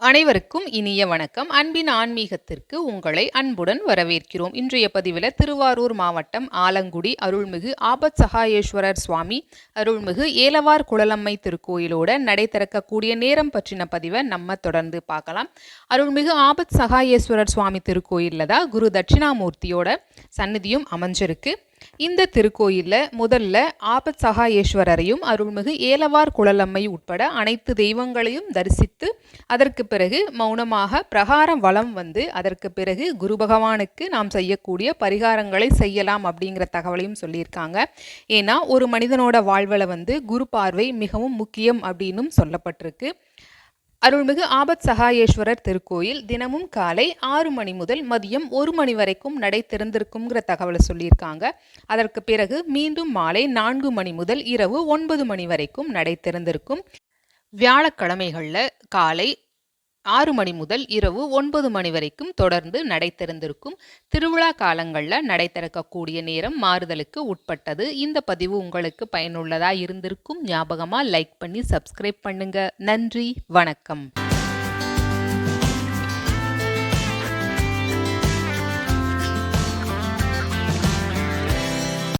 அனைவருக்கும் இனிய வணக்கம். அன்பின் ஆன்மீகத்திற்கு உங்களை அன்புடன் வரவேற்கிறோம். இன்றைய பதிவில் திருவாரூர் மாவட்டம் ஆலங்குடி அருள்மிகு ஆபத் சகாயேஸ்வரர் சுவாமி அருள்மிகு ஏலவார் குழலம்மை திருக்கோயிலோட நடை திறக்கக்கூடிய நேரம் பற்றின பதிவை நம்ம தொடர்ந்து பார்க்கலாம். அருள்மிகு ஆபத் சகாயேஸ்வரர் சுவாமி திருக்கோயிலில் தான் குரு தட்சிணாமூர்த்தியோட சந்நிதியும் அமைஞ்சிருக்கு. இந்த திருக்கோயிலில் முதல்ல ஆபத் சகாயேஸ்வரரையும் அருள்மிகு ஏலவார் குழலம்மை உட்பட அனைத்து தெய்வங்களையும் தரிசித்து அதற்கு பிறகு மௌனமாக பிரகாரம் வளம் வந்து அதற்கு பிறகு குரு பகவானுக்கு நாம் செய்யக்கூடிய பரிகாரங்களை செய்யலாம் அப்படிங்கிற தகவலையும் சொல்லியிருக்காங்க. ஏன்னா ஒரு மனிதனோட வாழ்வில் வந்து குரு பார்வை மிகவும் முக்கியம் அப்படின்னும் சொல்லப்பட்டிருக்கு. அருள்மிகு ஆபத் சகாயேஸ்வரர் திருக்கோயில் தினமும் காலை ஆறு மணி முதல் மதியம் ஒரு மணி வரைக்கும் நடை திறந்திருக்குங்கிற தகவலை சொல்லியிருக்காங்க. அதற்கு பிறகு மீண்டும் மாலை நான்கு மணி முதல் இரவு ஒன்பது மணி வரைக்கும் நடை திறந்திருக்கும் வியாழக்கிழமைகளில் காலை ஆறு மணி முதல் இரவு ஒன்பது மணி வரைக்கும் தொடர்ந்து நடை திறந்திருக்கும் திருவிழா காலங்களில் நடை திறக்கக்கூடிய நேரம் மாறுதலுக்கு உட்பட்டது. இந்த பதிவு உங்களுக்கு பயனுள்ளதாக இருந்திருக்கும் ஞாபகமாக லைக் பண்ணி சப்ஸ்கிரைப் பண்ணுங்க. நன்றி வணக்கம்.